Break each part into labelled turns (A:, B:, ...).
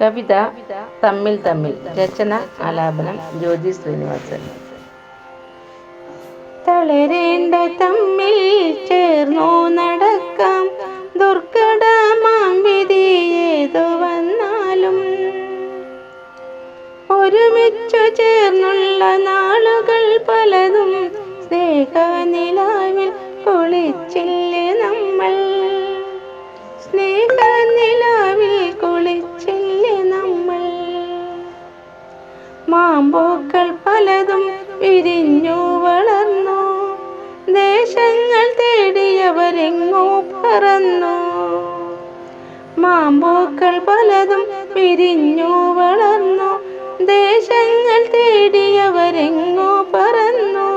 A: കവിത തമ്മിൽ തമ്മിൽ. രചന ആലാപനം ജ്യോതി ശ്രീനിവാസൻ. തളരേണ്ട തമ്മിൽ ചേർന്നു നടക്കാം. ദുർഘടമാം വിധി ഏതു വന്നാലും. ഒരുമിച്ചു ചേർന്നുള്ള നാളുകൾ പലതും സ്നേഹനിലാവിൽ മാമ്പൂക്കൾ പലതും പിരിഞ്ഞു വളർന്നു. ദേശങ്ങൾ തേടിയവരെങ്ങോ പറന്നു.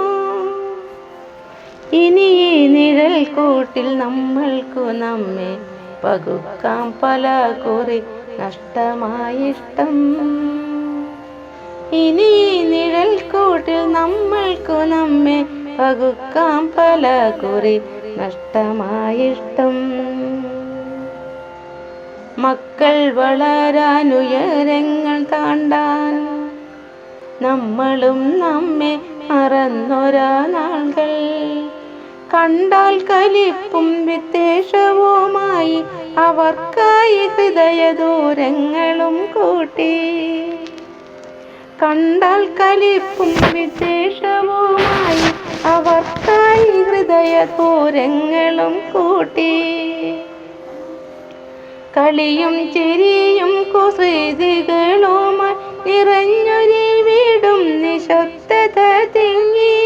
A: ഇനി ഈ നിഴൽ കൂട്ടിൽ നമ്മൾക്കു നമ്മെ പകുക്കാം പല കുറി നഷ്ടമായിഷ്ടം. ഇനി ഈ നിഴൽ കൂട്ടിൽ നമ്മൾക്കു നമ്മെ പകുക്കാം പല കുറി നഷ്ടമായിഷ്ടം. മക്കൾ വളരാൻ ഉയരങ്ങൾ താണ്ടാൻ നമ്മളും നമ്മെ മറന്നൊരാ നാളുകൾ കണ്ടാൽ കലിപ്പും വിദ്വേഷവുമായി അവർക്കായി ഹൃദയ ദൂരങ്ങളും കൂട്ടി. കണ്ടാൽ കലിപ്പും വിദ്വേഷവുമായി അവർക്കായി ഹൃദയ ദൂരങ്ങളും കൂട്ടി. കളിയും ചിരിയും കുസൃതികളുമായി നിറഞ്ഞൊരു വീടും നിശബ്ദത തിങ്ങി.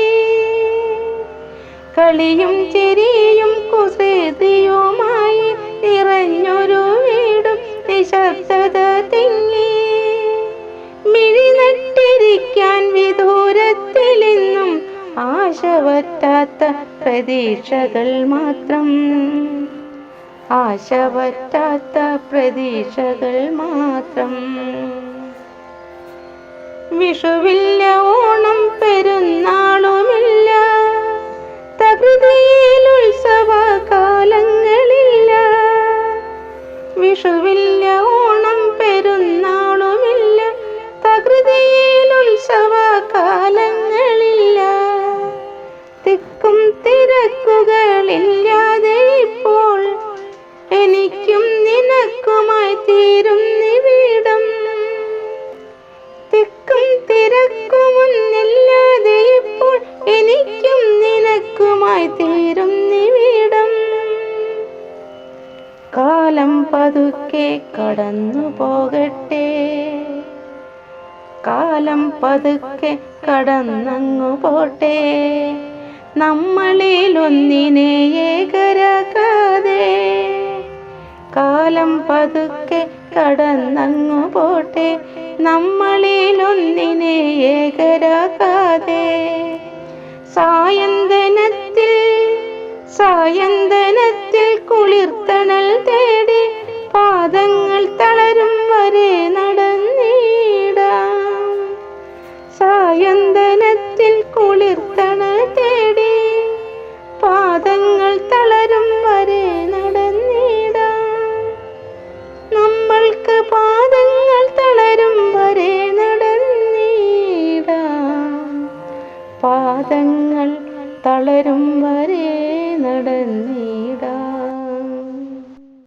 A: കളിയും ചിരിയും കുസൃതിയുമായി നിറഞ്ഞൊരു വീടും നിശബ്ദത തിങ്ങി. മിഴിനട്ടിരിക്കാൻ വിദൂരത്തിലെന്നും ആശ പറ്റാത്ത പ്രതീക്ഷകൾ മാത്രം. ആശ പറ്റാത്ത പ്രതീക്ഷകൾ മാത്രം. വിഷുവില്ല ഓണം പെരുന്നാളുമില്ല. തകൃതിയിൽ ഉത്സവ കാലങ്ങളില്ല വിഷുവില്ല ഓണം പെരുന്നാളുമില്ല. തകൃതിയിൽ ഉത്സവ കാലങ്ങളില്ല തിക്കും തിരക്കുകളില്ലാതെ തീരും നിവിടം. കാലം പതുക്കെ കടന്നു പോകട്ടെ. കാലം പതുക്കെ കടന്നങ്ങു പോട്ടെ. നമ്മളിൽ ഒന്നിനെ ഏകരാക്കാതെ. കാലം പതുക്കെ കടന്നങ്ങു പോട്ടെ. നമ്മളിൽ ഒന്നിനെ ഏകരാക്കാതെ. പാദങ്ങൾ തളരും വരെ നടന്നീട.